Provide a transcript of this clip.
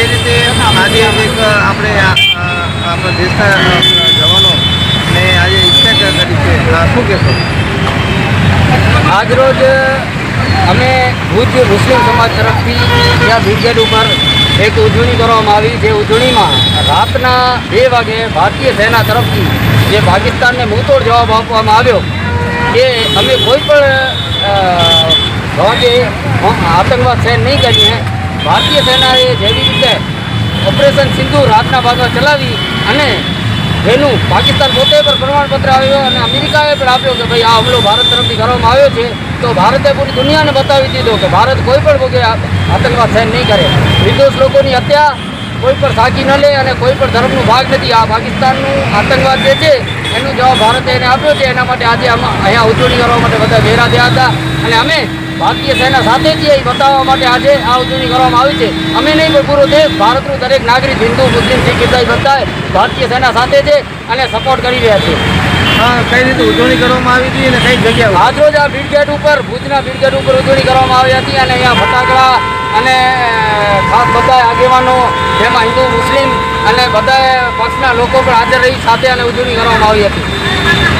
જે રીતે આજે એક આપણે આપણા દેશના જવાનો ને આજે ઈચ્છા કરી છે. શું કહેશો? આજરોજ અમે ભુજ મુસ્લિમ સમાજ તરફથી ત્યાં બ્રિગેડ ઉપર એક ઉજવણી કરવામાં આવી જે ઉજવણીમાં રાતના બે વાગે ભારતીય સેના તરફથી જે પાકિસ્તાનને મૂતોડ જવાબ આપવામાં આવ્યો એ અમે કોઈ પણ આતંકવાદ સહન નહીં કરીએ. ભારતીય સેનાએ જેવી રીતે ઓપરેશન સિંધુ રાતના ભાગમાં ચલાવી અને જેનું પાકિસ્તાન પોતે પર પ્રમાણપત્ર આવ્યો અને અમેરિકાએ પણ આપ્યો કે ભાઈ આ હુમલો ભારત તરફથી કરવામાં આવ્યો છે, તો ભારતે પૂરી દુનિયાને બતાવી દીધો કે ભારત કોઈ પણ ભોગે આતંકવાદ સહન નહીં કરે. નિર્દોષ લોકોની હત્યા કોઈ પણ સાકી ન લે અને કોઈ પણ ધર્મનો ભાગ નથી. આ પાકિસ્તાનનું આતંકવાદ જે છે, એનો જવાબ ભારતે એને આપ્યો છે. એના માટે આજે અહીંયા ઉજવણી કરવા માટે બધા ભેગા થયા હતા. અને અમે ભારતીય સેના સાથે છીએ એ બતાવવા માટે આજે આ ઉજવણી કરવામાં આવી છે. અમે નહીં પણ પૂરો દેશ ભારતનું દરેક નાગરિક હિન્દુ મુસ્લિમ શીખ ઈસાઈ બધાએ ભારતીય સેના સાથે છે અને સપોર્ટ કરી રહ્યા છે. કઈ રીતે ઉજવણી કરવામાં આવી હતી અને કઈ જગ્યાએ? આજરોજ આ બ્રિગેડ ઉપર ભુજના બ્રિગેડ ઉપર ઉજવણી કરવામાં આવી હતી અને અહીંયા ફટાકડા અને ખાસ બધા આગેવાનો જેમાં હિન્દુ મુસ્લિમ અને બધા પક્ષના લોકો પણ હાજર રહી સાથે અને ઉજવણી કરવામાં આવી હતી.